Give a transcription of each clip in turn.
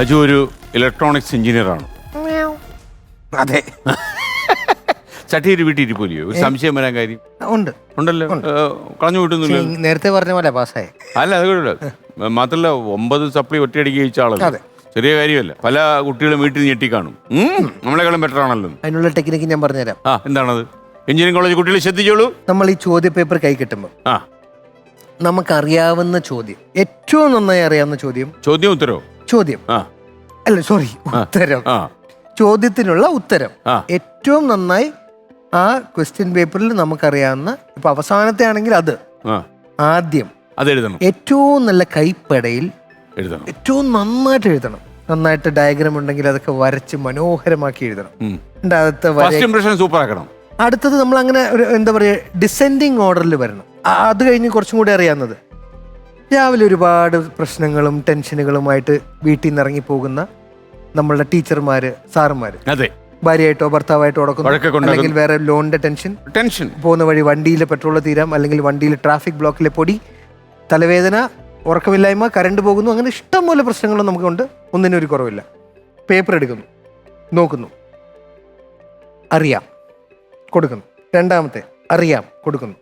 അജു ഒരു ഇലക്ട്രോണിക്സ് എഞ്ചിനീയറാണ് അതെ. ചട്ടിയൊരു വീട്ടിൽ ഇരിപ്പോലെയോ? ഒരു സംശയം വരാൻ കാര്യം? ഉണ്ട്. ഉണ്ടല്ലോ. കളഞ്ഞു വിട്ടുന്നില്ല നേരത്തെ പറഞ്ഞ പോലെ പാസ്സായി. അല്ല അത് കുഴപ്പമില്ല മാത്രല്ല ഒമ്പത് സപ്ലി ഒറ്റയടിക്ക് ജയിച്ച ആളല്ല. ചെറിയ കാര്യമല്ല. പല കുട്ടികളും വീട്ടിൽ നിന്ന് ഞെട്ടി കാണും. നമ്മളെക്കാളും ബെറ്റർ ആണല്ലോ. അതിനുള്ള ടെക്നിക്ക് ഞാൻ പറഞ്ഞുതരാം. ആ എന്താണത്? എഞ്ചിനീയറിംഗ് കോളേജ് കുട്ടികൾ ശ്രദ്ധിച്ചോളൂ. നമ്മൾ ഈ ചോദ്യ പേപ്പർ കൈ കിട്ടുമ്പോൾ ആ. നമുക്കറിയാവുന്ന ചോദ്യം. ഏറ്റവും നന്നായി അറിയാവുന്ന ചോദ്യം? ചോദ്യം ഉത്തരവോ? ചോദ്യം. അല്ല സോറി ഉത്തരം. ചോദ്യത്തിനുള്ള ഉത്തരം. ഏറ്റവും നന്നായി ആ ക്വസ്റ്റ്യൻ പേപ്പറിൽ നമുക്കറിയാവുന്ന ഇപ്പൊ അവസാനത്തെ ആണെങ്കിൽ അത് ആദ്യം ഏറ്റവും നല്ല കൈപ്പടയിൽ എഴുതണം. ഏറ്റവും നന്നായിട്ട് എഴുതണം. നന്നായിട്ട് ഡയഗ്രാം ഉണ്ടെങ്കിൽ അതൊക്കെ വരച്ച് മനോഹരമാക്കി എഴുതണം. അടുത്ത സൂപ്പർ ആക്കണം അടുത്തത് നമ്മൾ അങ്ങനെ ഒരു എന്താ പറയുക ഡിസെൻഡിങ് ഓർഡറിൽ വരണം. അത് കഴിഞ്ഞ് കുറച്ചും കൂടി അറിയാവുന്നത്. രാവിലെ ഒരുപാട് പ്രശ്നങ്ങളും ടെൻഷനുകളുമായിട്ട് വീട്ടിൽ നിന്ന് ഇറങ്ങി പോകുന്ന നമ്മളുടെ ടീച്ചർമാര് സാറുമാര്. അതെ. ഭാര്യയായിട്ടോ ഭർത്താവായിട്ടോ ഉടക്കുന്നു അല്ലെങ്കിൽ വേറെ ലോണിന്റെ ടെൻഷൻ. ടെൻഷൻ. പോകുന്ന വഴി വണ്ടിയിലെ പെട്രോൾ തീരാം. അല്ലെങ്കിൽ വണ്ടിയിൽ ട്രാഫിക് ബ്ലോക്കിലെ പൊടി തലവേദന ഉറക്കമില്ലായ്മ കറണ്ട് പോകുന്നു. അങ്ങനെ ഇഷ്ടംപോലെ പ്രശ്നങ്ങളും നമുക്കുണ്ട്. ഒന്നിനും ഒരു കുറവില്ല. പേപ്പർ എടുക്കുന്നു. നോക്കുന്നു. അറിയാം. കൊടുക്കുന്നു. രണ്ടാമത്തെ അറിയാം. കൊടുക്കുന്നു.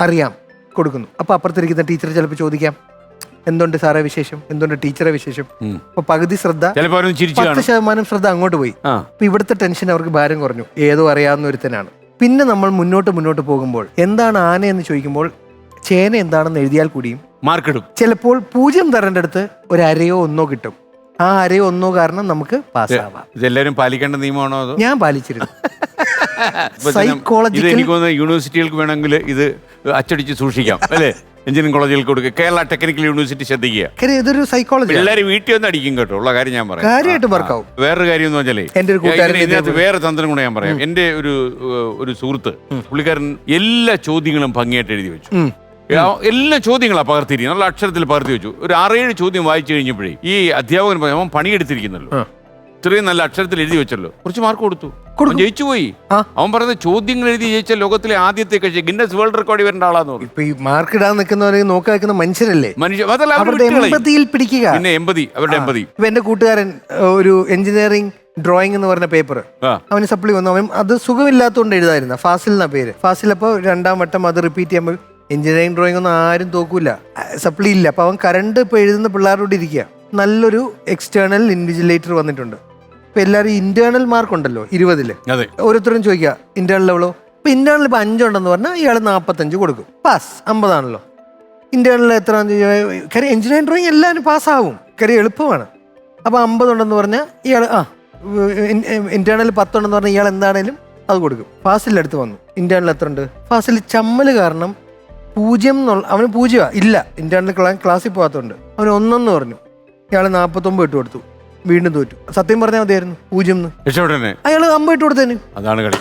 അറിയാം. കൊടുക്കുന്നു. അപ്പൊ അപ്പുറത്തിരിക്കുന്ന ടീച്ചർ ചിലപ്പോൾ ചോദിക്കാം എന്തുണ്ട് സാറേ വിശേഷം? എന്തുണ്ട് ടീച്ചറെ വിശേഷം. അപ്പൊ പകുതി ശ്രദ്ധ ചിലപ്പോൾ അവരൊന്ന് ചിരിച്ചു പത്ത് കാണും. ശതമാനം ശ്രദ്ധ അങ്ങോട്ട് പോയി. ആ. അപ്പൊ ഇവിടുത്തെ ടെൻഷൻ അവർക്ക് ഭാരം കുറഞ്ഞു. ഏതോ അറിയാവുന്ന ഒരുത്തനാണ്. പിന്നെ നമ്മൾ മുന്നോട്ട് മുന്നോട്ട് പോകുമ്പോൾ എന്താണ് ആന എന്ന് ചോദിക്കുമ്പോൾ ചേന എന്താണെന്ന് എഴുതിയാൽ കൂടിയും മാർക്കിടും. ചിലപ്പോൾ പൂജ്യം തരേണ്ട അടുത്ത് ഒരു അരയോ ഒന്നോ കിട്ടും. ആ അരയോ ഒന്നോ കാരണം നമുക്ക് പാസ്സാവാം. ഇതെല്ലാരും പാലിക്കേണ്ട നിയമമാണോ അതോ? ഞാൻ പാലിച്ചിരുന്നു. ഇത് Psychological- എനിക്ക് തോന്നുന്നു യൂണിവേഴ്സിറ്റികൾക്ക് വേണമെങ്കിൽ ഇത് അച്ചടിച്ച് സൂക്ഷിക്കാം അല്ലേ? എഞ്ചിനീയറിംഗ് കോളേജിൽ കൊടുക്കുക കേരള ടെക്നിക്കൽ യൂണിവേഴ്സിറ്റി ശ്രദ്ധിക്കുക. ഇതൊരു സൈക്കോളജി എല്ലാവരും വീട്ടിൽ വന്ന് അടിക്കും കേട്ടോ ഉള്ള കാര്യം ഞാൻ പറയാം. കാര്യമായിട്ട് വർക്കാവും. വേറൊരു കാര്യം എന്ന് വെച്ചാലേ എന്റെ ഒരു ഇതിനകത്ത് വേറെ തന്ത്രം കൂടെ ഞാൻ പറയാം. എന്റെ ഒരു ഒരു സുഹൃത്ത് പുള്ളിക്കാരൻ എല്ലാ ചോദ്യങ്ങളും ഭംഗിയായിട്ട് എഴുതി വെച്ചു. എല്ലാ ചോദ്യങ്ങളാണ് പകർത്തിരിക്കുന്നത് നല്ല അക്ഷരത്തിൽ പകർത്തി വെച്ചു. ഒരു ആറേഴ് ചോദ്യം വായിച്ചു കഴിഞ്ഞപ്പോഴേ ഈ അധ്യാപകൻ പറഞ്ഞു, അവൻ പണിയെടുത്തിരിക്കുന്നല്ലോ. ഇത്രയും നല്ല അക്ഷരത്തിൽ എഴുതി വെച്ചല്ലോ. കുറച്ച് മാർക്ക് കൊടുത്തു. അവൻ ജയിച്ചു പോയി. അവൻ പറഞ്ഞ ചോദ്യങ്ങൾ എഴുതി ജയിച്ച ലോകത്തിലെ ആദ്യത്തെ കക്ഷി ഗിന്നസ് വേൾഡ് റെക്കോർഡ് വരേണ്ട ആളാന്ന് പറഞ്ഞു. ഇപ്പൊ ഈ മാർക്ക് ഇടാൻ നിൽക്കുന്നവരെ നോക്കി വെക്കുന്ന മനുഷ്യരല്ലേ? മനുഷ്യ അതല്ല അവർ അവരുടെ എമ്പതിയിൽ പിടിക്കുക. പിന്നെ എമ്പതി അവരുടെ എമ്പതി. ഇപ്പൊ എന്റെ കൂട്ടുകാരൻ ഒരു എഞ്ചിനീയറിംഗ് ഡ്രോയിങ് എന്ന് പറഞ്ഞ പേപ്പർ അവന് സപ്ലി വന്നു. അവൻ അത് സുഖമില്ലാത്തതുകൊണ്ട് എഴുതായിരുന്നു. ഫാസിൽ എന്ന പേര്. ഫാസിൽ അപ്പോൾ രണ്ടാം വട്ടം അത് റിപ്പീറ്റ് ചെയ്യുമ്പോൾ എഞ്ചിനീയറിംഗ് ഡ്രോയിങ് ഒന്നും ആരും തോക്കൂല. സപ്ലി ഇല്ല. അപ്പൊ അവൻ കറണ്ട് ഇപ്പൊ എഴുതുന്ന പിള്ളേരോട് ഇരിക്കുക. നല്ലൊരു എക്സ്റ്റേണൽ ഇൻവിജിലേറ്റർ വന്നിട്ടുണ്ട്. ഇപ്പൊ എല്ലാവരും ഇന്റേണൽ മാർക്ക് ഉണ്ടല്ലോ ഇരുപതിൽ. അതെ. ഓരോരുത്തരും ചോദിക്കുക ഇന്റേണൽ ലെവലോ ഇപ്പൊ ഇന്റേണൽ ഇപ്പൊ അഞ്ചുണ്ടെന്ന് പറഞ്ഞാൽ ഇയാൾ നാൽപ്പത്തഞ്ച് കൊടുക്കും. പാസ് അമ്പതാണല്ലോ. ഇന്റേണൽ എത്ര കാര്യം എഞ്ചിനീയറിംഗ് ഡ്രോയിങ് എല്ലാവരും പാസ്സാവും കാര്യം എളുപ്പമാണ്. അപ്പൊ അമ്പതുണ്ടെന്ന് പറഞ്ഞാൽ ഇയാൾ ആ ഇന്റേണൽ പത്തുണ്ടെന്ന് പറഞ്ഞാൽ ഇയാൾ എന്താണേലും അത് കൊടുക്കും. ഫാസിൽ അടുത്ത് വന്നു. ഇന്റേണൽ എത്ര ഉണ്ട് ഫാസിൽ ചമ്മൽ കാരണം പൂജ്യം എന്നുള്ള അവന് പൂജ്യമാണ് ഇല്ല ഇന്റേണൽ ക്ലാസ്സിൽ പോകാത്തതുകൊണ്ട് അവന് ഒന്നെന്ന് പറഞ്ഞു. ഇയാൾ നാൽപ്പത്തൊമ്പത് ഇട്ട് കൊടുത്തു. വീണ്ടും തോറ്റു സത്യം പറഞ്ഞാൽ മതിയായിരുന്നു പൂജ്യം എന്ന് രക്ഷപ്പെട്ടനെ അയാൾ അമ്പത് ഇട്ട് കൊടുത്തേന് അതാണ് കളി